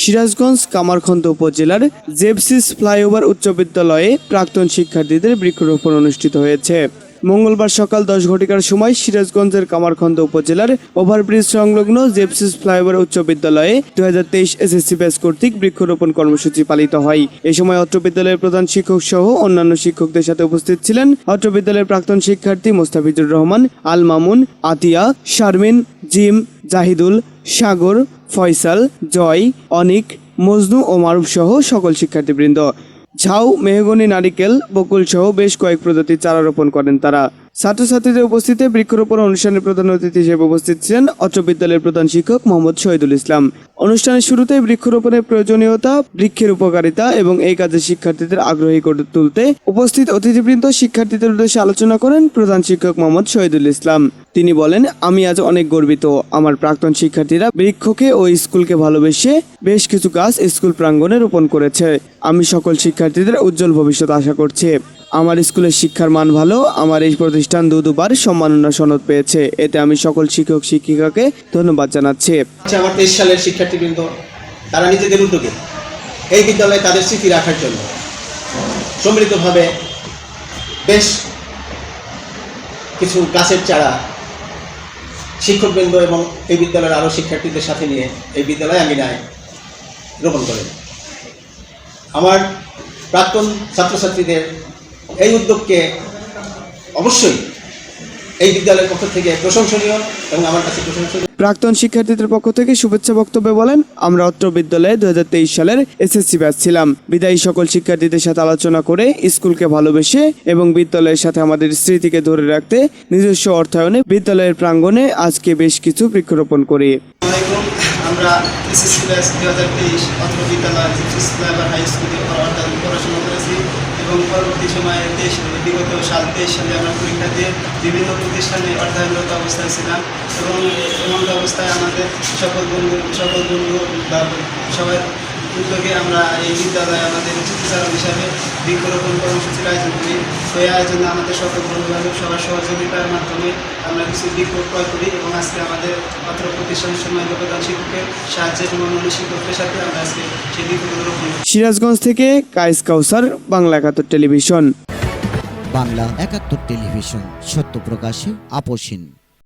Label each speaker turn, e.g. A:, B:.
A: সিরাজগঞ্জ, কামারখন্দ উপজেলার জেপসিস ফ্লাইওভার উচ্চ বিদ্যালয়ে প্রাক্তন শিক্ষার্থীদের বৃক্ষরোপণ অনুষ্ঠিত হয়েছে। মঙ্গলবার সকাল দশ ঘটিকার সময় সিরাজগঞ্জের কামারখন্দ উপজেলার ওভারব্রিজ সংলগ্ন জেপসিস ফ্লাইওভার উচ্চ বিদ্যালয়ে দু হাজার তেইশ এসএসসি ব্যাচ কর্তৃক বৃক্ষরোপণ কর্মসূচি পালিত হয়। এ সময় অত্র বিদ্যালয়ের প্রধান শিক্ষক সহ অন্যান্য শিক্ষকদের সাথে উপস্থিত ছিলেন অত্র বিদ্যালয়ের প্রাক্তন শিক্ষার্থী মোস্তাফিজুর রহমান, আল মামুন, আতিয়া, শারমিন, জিম, জাহিদুল, সাগর ফয়সাল, জয়, অনিক, মজনু ও মারুফ সহ সকল শিক্ষার্থীবৃন্দ। ঝাউ, মেহগনি, নারিকেল, বকুল সহ বেশ কয়েক প্রজাতির চারা রোপণ করেন তারা। ছাত্রছাত্রীদের উপস্থিতিতে বৃক্ষরোপণ অনুষ্ঠানের প্রধান অতিথি হিসেবে উপস্থিত ছিলেন অত্র বিদ্যালয়ের প্রধান শিক্ষক মোহাম্মদ শহীদুল ইসলাম। অনুষ্ঠানের শুরুতে বৃক্ষরোপণের প্রয়োজনীয়তা, বৃক্ষের উপকারিতা এবং এই কাজে শিক্ষার্থীদের আগ্রহী করে তুলতে উপস্থিত অতিথিবৃন্দ শিক্ষার্থীদের উদ্দেশ্যে আলোচনা করেন প্রধান শিক্ষক মোহাম্মদ শহীদুল ইসলাম। তিনি বলেন, আমি আজ অনেক গর্বিত। আমার প্রাক্তন শিক্ষার্থীরা বৃক্ষকে ও স্কুলকে ভালোবেসে বেশ কিছু গাছ স্কুল প্রাঙ্গণে রোপণ করেছে। আমি সকল শিক্ষার্থীদের উজ্জ্বল ভবিষ্যৎ আশা করছি। আমার স্কুলের শিক্ষার মান ভালো, আমার এই প্রতিষ্ঠান দু দুবার সম্মাননা সনদ পেয়েছে। এতে আমি সকল শিক্ষক, শিক্ষিকাকে ধন্যবাদ জানাচ্ছি।
B: হচ্ছে আমার তেইশ সালের শিক্ষার্থীবৃন্দ, তারা নিজেদের উদ্যোগে এই বিদ্যালয়ে তাদের স্মৃতি রাখার জন্য সম্মিলিতভাবে বেশ কিছু গাছের চারা শিক্ষকবৃন্দ এবং এই বিদ্যালয়ের আরও শিক্ষার্থীদের সাথে নিয়ে এই বিদ্যালয়ে আমি নেয় রোপণ করেন আমার প্রাক্তন ছাত্রছাত্রীদের এই উদ্যোগকে অবশ্যই এই বিদ্যালয়ের পক্ষ থেকে প্রশংসনীয় এবং আমার কাছে প্রশংসনীয়।
A: প্রাক্তন শিক্ষার্থীদের পক্ষ থেকে শুভেচ্ছা বক্তব্যে বলেন আমরা অত্র বিদ্যালয়ে দুই হাজার তেইশ সালের এসএসসি ব্যাচ ছিলাম। বিদায়ী সকল শিক্ষার্থীদের সাথে আলোচনা করে স্কুলকে ভালোবেসে এবং বিদ্যালয়ের সাথে আমাদের স্মৃতিকে ধরে রাখতে নিজস্ব অর্থায়নে বিদ্যালয়ের প্রাঙ্গণে আজকে বেশ কিছু বৃক্ষরোপণ করি।
C: আমরা এসএসসি ব্যাচ দু হাজার তেইশ অত্র বিদ্যালয় হাই স্কুলে পড়াশোনা করেছি। এবং পরবর্তী সময়ে তেইশ বিগত সাল তেইশ সালে আমরা পরীক্ষা দিয়ে বিভিন্ন প্রতিষ্ঠানে অর্থায়নরত অবস্থায় ছিলাম এবং এমন অবস্থায় আমাদের সকল বন্ধু সকল বন্ধু বা সবাই উদ্যোগে আমরা এই বিদ্যালয়ে আমাদের চিকিৎসারণ হিসাবে বৃক্ষরোপণ কর্মসূচির আয়োজন করি। এই আয়োজনে আমাদের সকল বন্ধু বান্ধব সবার সহযোগিতার মাধ্যমে আমরা কিছু বৃক্ষ ক্রয় করি এবং আজকে আমাদের অত্র প্রতিষ্ঠানের সময় প্রধান শিক্ষকের সাহায্যে এবং অন্য শিক্ষকদের সাথে আমরা আজকে সেই বৃক্ষগুলো রোপণ করি।
A: সিরাজগঞ্জ থেকে কায়েস কাউসার বাংলা একাত্তর টেলিভিশন।
D: বাংলা একাত্তর টেলিভিশন সত্য প্রকাশে আপোষহীন